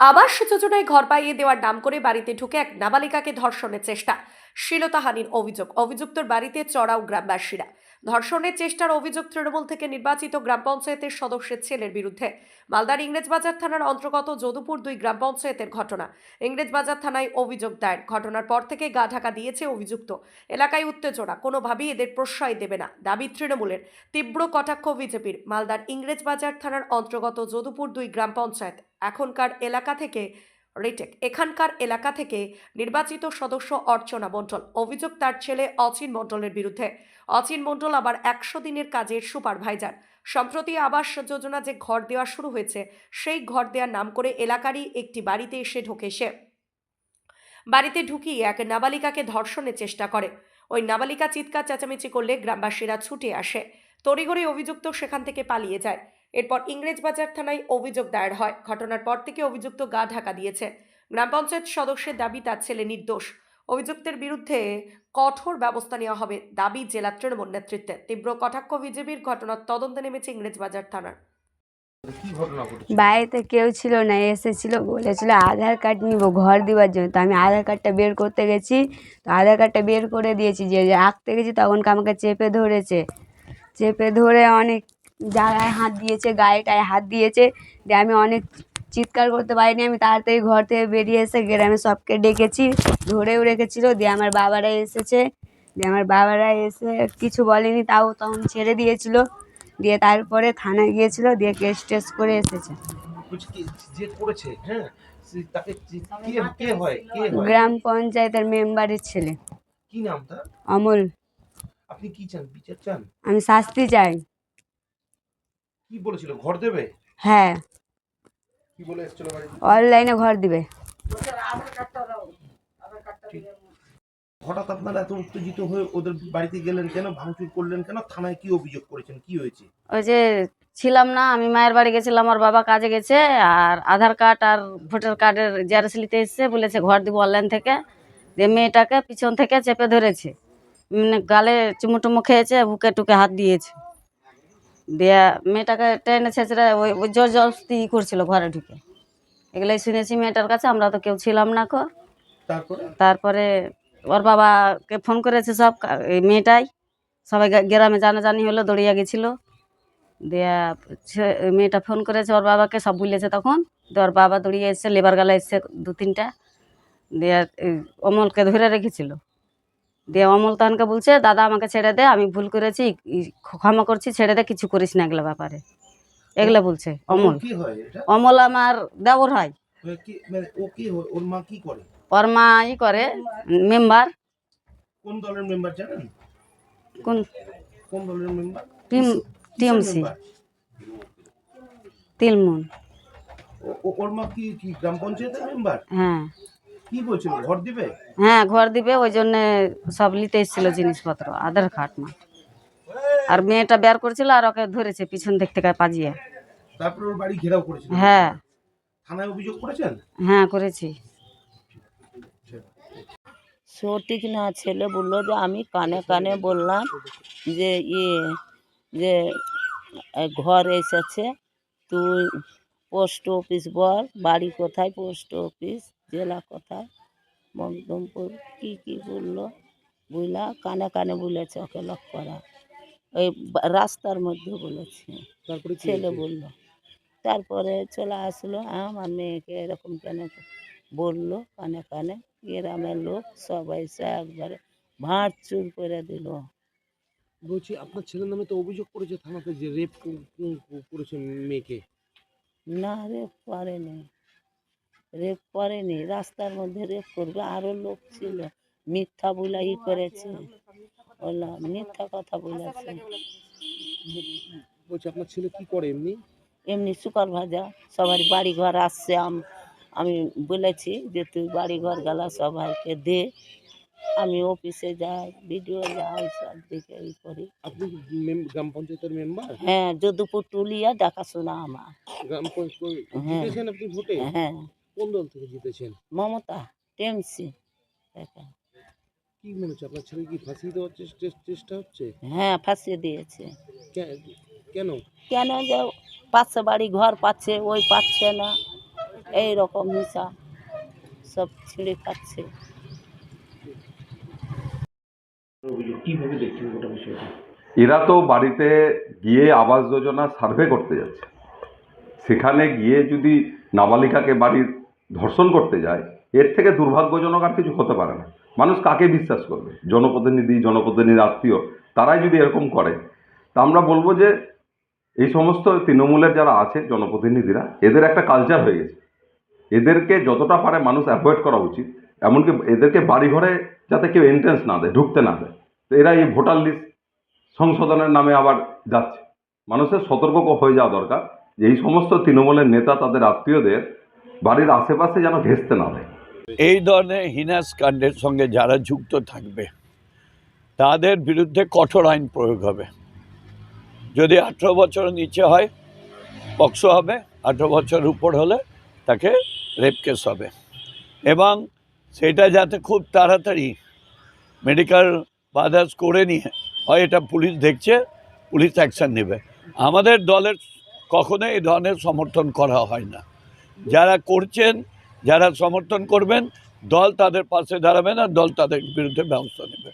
আবাস যোজনায় ঘর পাইয়ে দেওয়ার নাম করে বাড়িতে ঢুকে এক নাবালিকাকে ধর্ষণের চেষ্টা। শ্লীলতাহানির অভিযোগ। অভিযুক্তর বাড়িতে চড়াও গ্রামবাসীরা। ধর্ষণের চেষ্টার অভিযোগ তৃণমূল থেকে নির্বাচিত গ্রাম পঞ্চায়েতের সদস্যের ছেলের বিরুদ্ধে। মালদার ইংরেজবাজার থানার অন্তর্গত যদুপুর দুই গ্রাম পঞ্চায়েতের ঘটনা। ইংরেজবাজার থানায় অভিযোগ দায়ের। ঘটনার পর থেকে গা ঢাকা দিয়েছে অভিযুক্ত। এলাকায় উত্তেজনা। কোনোভাবেই এদের প্রশ্রয় দেবে না। দাবি তৃণমূলের। তীব্র কটাক্ষ বিজেপির। মালদার ইংরেজবাজার থানার অন্তর্গত যদুপুর দুই গ্রাম পঞ্চায়েত। এখনকার এলাকা থেকে রিটেক। এখানকার এলাকা থেকে নির্বাচিত সদস্য অর্চনা মণ্ডল। অভিযোগ তার ছেলে অচিন মণ্ডলের বিরুদ্ধে। অচিন মণ্ডল আবার একশো দিনের কাজের সুপারভাইজার। সম্প্রতি আবাস যোজনা যে ঘর দেওয়া শুরু হয়েছে, সেই ঘর দেওয়ার নাম করে এলাকারই একটি বাড়িতে এসে ঢোকে সে। বাড়িতে ঢুকিয়ে এক নাবালিকাকে ধর্ষণের চেষ্টা করে। ওই নাবালিকা চিৎকার চেঁচামেচি করলে গ্রামবাসীরা ছুটে আসে। তড়িঘড়ি অভিযুক্ত সেখান থেকে পালিয়ে যায়। এরপর ইংরেজবাজার থানায় অভিযোগ দায়ের হয়। ঘটনার পর থেকে অভিযুক্ত গা ঢাকা দিয়েছে। গ্রাম পঞ্চায়েত সদস্যের দাবি তার ছেলে নির্দোষ। অভিযুক্তের বিরুদ্ধে কঠোর ব্যবস্থা নেওয়া হবে দাবি জেলা তৃণমূল নেতৃত্বে তীব্র কটাক্ষ বিজেপির ঘটনার তদন্তে নেমেছে ইংরেজবাজার থানার। বাড়িতে কেউ ছিল না এসেছিল বলেছিল আধার কার্ড নিব ঘর দেওয়ার জন্য। তো আমি আধার কার্ডটা বের করতে গেছি তো আধার কার্ডটা বের করে দিয়েছি। যে যে আঁকতে গেছি তখন আমাকে চেপে ধরেছে। চেপে ধরে অনেক জায়গায় হাত দিয়েছে গায়ে টায়ে হাত দিয়েছে। দিয়ে আমি অনেক চিৎকার করতে পারিনি আমি তাড়াতাড়ি ঘর থেকে বেরিয়ে এসে গ্রামে সবকে ডেকেছি ধরেও রেখেছিল। দিয়ে আমার বাবারা এসেছে। দিয়ে আমার বাবারা এসে কিছু বলেনি তাও তখন ছেড়ে দিয়েছিল। দিয়ে তারপরে থানায় গিয়েছিল দিয়ে কেস টেস করে এসেছে। বলছি কি যে করেছে? হ্যাঁ সে- তাকে যে- কে কে হয় কে হয়? গ্রাম পঞ্চায়েতের মেম্বারের ছেলে। কি নাম তার? অমল। আপনি কি চান? বিচার চান? আমি শাস্তি চাই। কি বলেছিল? ঘর দেবে? হ্যাঁ। কি বলে এসেছিল বাড়ি অনলাইনে ঘর দিবে। হঠাৎ আপনারা এত উত্তেজিত হয়ে ওদের বাড়িতে গেলেন কেন? ভাঙচুর করলেন কেন? থানায় কি অভিযোগ করেছেন? কি হয়েছে? ওই যে ছিলাম না আমি মায়ের বাড়ি গেছিলাম আমার বাবা কাজে গেছে আর আধার কার্ড আর ভোটার কার্ডের জেরক্স নিতে এসছে বলেছে ঘর দিব অনলাইন থেকে। যে মেয়েটাকে পিছন থেকে চেপে ধরেছে। মানে গালে চুমু টুমু খেয়েছে বুকে টুকে হাত দিয়েছে। দিয়ে মেয়েটাকে টেনে ছেঁচড়ে ওই ওই জোর জবস্তি করছিল ঘরে ঢুকে। এগুলোই শুনেছি মেয়েটার কাছে আমরা তো কেউ ছিলাম না কো। তারপরে? তারপরে ওর বাবাকে ফোন করেছে সব এই মেয়েটাই। সবাই গ্রামে জানাজানি হলো দৌড়িয়ে গেছিল। দিয়া মেয়েটা ফোন করেছে ওর বাবাকে সব বলেছে তখন। দিয়ে ওর বাবা দৌড়িয়ে এসছে লেবার গালা এসছে দু তিনটা দিয়ে অমলকে ধরে রেখেছিল। দিয়ে অমল তখনকে বলছে দাদা আমাকে ছেড়ে দে আমি ভুল করেছি ক্ষমা করছি ছেড়ে দে কিছু করিস না এগুলো ব্যাপারে। এগুলো বলছে অমল। অমল আমার দেবর হয়। মানে ওর মা করে? ই করে মেম্বার। কোন দলের মেম্বার জানেন? কোন? কোন দলের মেম্বার? টিম- TMC তিলমুন ওর মা কি কি গ্রাম পঞ্চায়েতের মেম্বার? হ্যাঁ। কি বলছিল? ঘর দিবে? হ্যাঁ ঘর দিবে ওই জন্যে সব নিতে এসেছিল জিনিসপত্র আধার কার্ড না। আর মেয়েটা বের করছিল আর ওকে ধরেছে পিছন দিক থেকে পাজিয়ে। তারপরে ওর বাড়ি ঘেরাও করেছিল? হ্যাঁ। থানায় অভিযোগ করেছেন? হ্যাঁ করেছি। সঠিক না ছেলে বলল যে আমি কানে কানে বললাম যে ইয়ে যে ঘর এসেছে তুই পোস্ট অফিস বল বাড়ি কোথায় পোস্ট অফিস জেলা কোথায়? মকদমপুর। কী কী বলল? বুঝলা কানে কানে বলেছে ওকে লক করা। ওই রাস্তার মধ্যে বলেছে। তারপরে ছেলে বলল। তারপরে চলে আসলো আমার মেয়েকে এরকম কেন বলল? কানে কানে। গ্রামের লোক সবাই এসে একবারে ভাঁড় চুর করে দিল। বলছি আপনার ছেলের নামে তো অভিযোগ করেছে থানাতে যে রেপ করেছে মেয়েকে। না রেপ করেনি। রেপ করেনি রাস্তার মধ্যে রেপ করবে আরও লোক ছিল। মিথ্যা বুলাই করেছে। বললাম মিথ্যা কথা বলেছে বলছি আপনার ছেলে কি করে এমনি? এমনি সুপার ভাজা সবার বাড়ি ঘর আসছে আম- আমি বলেছি যে তুই বাড়ি ঘর গেলা সবাইকে দে। আমি অফিসে যাই ভিডিও যাই সব দিকে ই করি। আপনি গ্রাম পঞ্চায়েতের মেম্বার? হ্যাঁ যদুপুর টুলিয়া দেখাশোনা আমার। গ্রাম পঞ্চায়েত হ্যাঁ। আপনি ভোটে? হ্যাঁ। কোন দল থেকে জিতেছেন? মমতা দেখা কি মনে হচ্ছে আপনার ছেলে কি ফাঁসিয়ে দেওয়ার চেষ্টা- চেষ্টা হচ্ছে? হ্যাঁ ফাঁসিয়ে দিয়েছে। কে- কেন? কেন যে পাচ্ছে বাড়ি ঘর পাচ্ছে ওই পাচ্ছে না। এই রকম হিসা সব ছিঁড়ে খাচ্ছে অভিযোগ কীভাবে দেখছেন গোটা বিষয়টা? এরা তো বাড়িতে গিয়ে আবাস যোজনা সার্ভে করতে যাচ্ছে। সেখানে গিয়ে যদি নাবালিকাকে বাড়ির ধর্ষণ করতে যায়, এর থেকে দুর্ভাগ্যজনক আর কিছু হতে পারে না। মানুষ কাকে বিশ্বাস করবে? জনপ্রতিনিধি জনপ্রতিনিধি, আত্মীয়, তারাই যদি এরকম করে, তা আমরা বলব যে এই সমস্ত তৃণমূলের যারা আছে, জনপ্রতিনিধিরা, এদের একটা কালচার হয়ে গেছে। এদেরকে যতটা পারে মানুষ অ্যাভয়েড করা উচিত। এমনকি এদেরকে বাড়িঘরে যাতে কেউ এন্ট্রেন্স না দেয়, ঢুকতে না দেয়। তো এরা এই ভোটার লিস্ট সংশোধনের নামে আবার যাচ্ছে। মানুষের সতর্ক হয়ে যাওয়া দরকার যে এই সমস্ত তৃণমূলের নেতা, তাদের আত্মীয়দের বাড়ির আশেপাশে যেন ঘেঁচতে না দেয়। এই ধরনের হিনাস কাণ্ডের সঙ্গে যারা যুক্ত থাকবে, তাদের বিরুদ্ধে কঠোর আইন প্রয়োগ হবে। যদি আঠেরো বছরের নিচে হয়, পক্সো হবে, আঠেরো বছর উপর হলে তাকে রেপ কেস হবে। এবং সেটা যাতে খুব তাড়াতাড়ি মেডিকেল বাদার্স করে নিয়ে, হয় এটা পুলিশ দেখছে, পুলিশ অ্যাকশন নেবে। আমাদের দলের কখনো এই ধরনের সমর্থন করা হয় না। যারা করছেন, যারা সমর্থন করবেন, দল তাদের পাশে দাঁড়াবে না দল তাদের বিরুদ্ধে ব্যবস্থা নেবে।